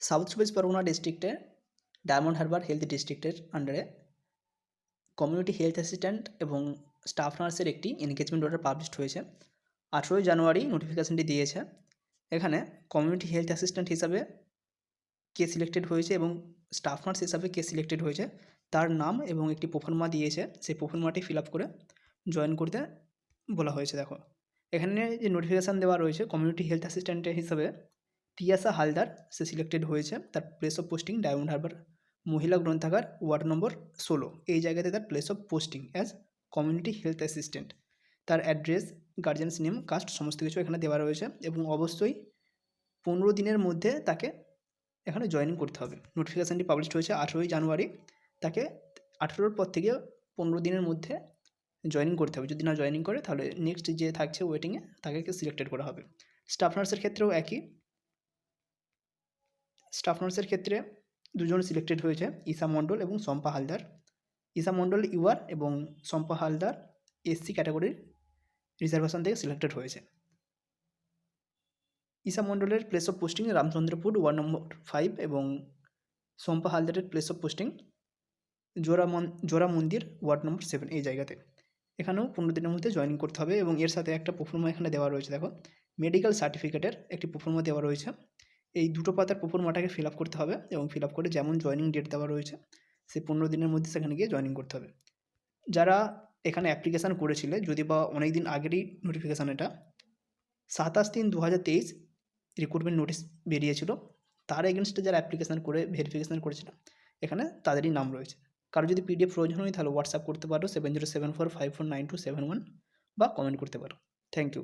South চব্বিশ পরগনা ডিস্ট্রিক্টে diamond Harbour health ডিস্ট্রিক্টের আন্ডারে কমিউনিটি হেলথ অ্যাসিস্ট্যান্ট এবং স্টাফ নার্সের একটি এনগেজমেন্ট অর্ডার পাবলিশড হয়েছে। আঠেরোই জানুয়ারি নোটিফিকেশানটি দিয়েছে। এখানে কমিউনিটি হেলথ অ্যাসিস্ট্যান্ট হিসাবে কে সিলেক্টেড হয়েছে এবং স্টাফ নার্স হিসাবে কে সিলেক্টেড হয়েছে, তার নাম এবং একটি প্রোফার্মা দিয়েছে। সেই প্রোফার্মাটি ফিল আপ করে জয়েন করতে বলা হয়েছে, দেখো। এখানে যে নোটিফিকেশান দেওয়া রয়েছে কমিউনিটি হেলথ অ্যাসিস্ট্যান্টের হিসাবে তিয়াসা হালদার সে সিলেক্টেড হয়েছে। তার place of posting Diamond Harbour মহিলা গ্রন্থাগার ওয়ার্ড নম্বর ষোলো। এই জায়গাতে তার place of posting as community health assistant তার অ্যাড্রেস গার্জেন্স নেম কাস্ট সমস্ত কিছু এখানে দেওয়া রয়েছে এবং অবশ্যই পনেরো দিনের মধ্যে তাকে এখানে জয়েনিং করতে হবে। নোটিফিকেশানটি পাবলিশ হয়েছে আঠেরোই জানুয়ারি। তাকে আঠেরোর পর থেকে পনেরো দিনের মধ্যে জয়েনিং করতে হবে। যদি না জয়েনিং করে তাহলে নেক্সট যে থাকছে ওয়েটিংয়ে তাকে সিলেক্টেড করা হবে। স্টাফ নার্সের ক্ষেত্রেও একই। স্টাফ নার্সের ক্ষেত্রে দুজন সিলেক্টেড হয়েছে, ঈশা মণ্ডল এবং শম্পা হালদার। ঈশা মণ্ডল, ইউআর এবং শম্পা হালদার এসসি ক্যাটাগরির রিজার্ভেশন থেকে সিলেক্টেড হয়েছে। ঈশা মণ্ডলের place of posting Ramchandrapur ward number five এবং শম্পা হালদারের প্লেস অফ পোস্টিং জোড়া জোড়া মন্দির ওয়ার্ড নম্বর সেভেন এই জায়গাতে। এখানেও পনেরো দিনের মধ্যে জয়েনিং করতে হবে এবং এর সাথে একটা প্রফর্মা এখানে দেওয়া রয়েছে, দেখো। মেডিকেল সার্টিফিকেটের একটি প্রফর্মা দেওয়া রয়েছে। এই দুটো পাতার প্রফর্মাটাকে ফিল আপ করতে হবে এবং ফিল আপ করে যেমন জয়েনিং ডেট দেওয়া রয়েছে, সেই পনেরো দিনের মধ্যে সেখানে গিয়ে জয়েনিং করতে হবে। যারা এখানে অ্যাপ্লিকেশান করেছিলে, যদি বা অনেক দিন আগেরই নোটিফিকেশান এটা, সাতাশ তিন দু হাজার তেইশ রিক্রুটমেন্ট নোটিশ বেরিয়েছিল, তার এগেনস্টে যারা অ্যাপ্লিকেশান করে ভেরিফিকেশান করেছিল, এখানে তাদেরই নাম রয়েছে। কারও যদি পিডিএফ প্রয়োজন হয়, তাহলে হোয়াটসঅ্যাপ করতে পারো seven zero seven four five four nine two seven one বা কমেন্ট করতে পারো। Thank you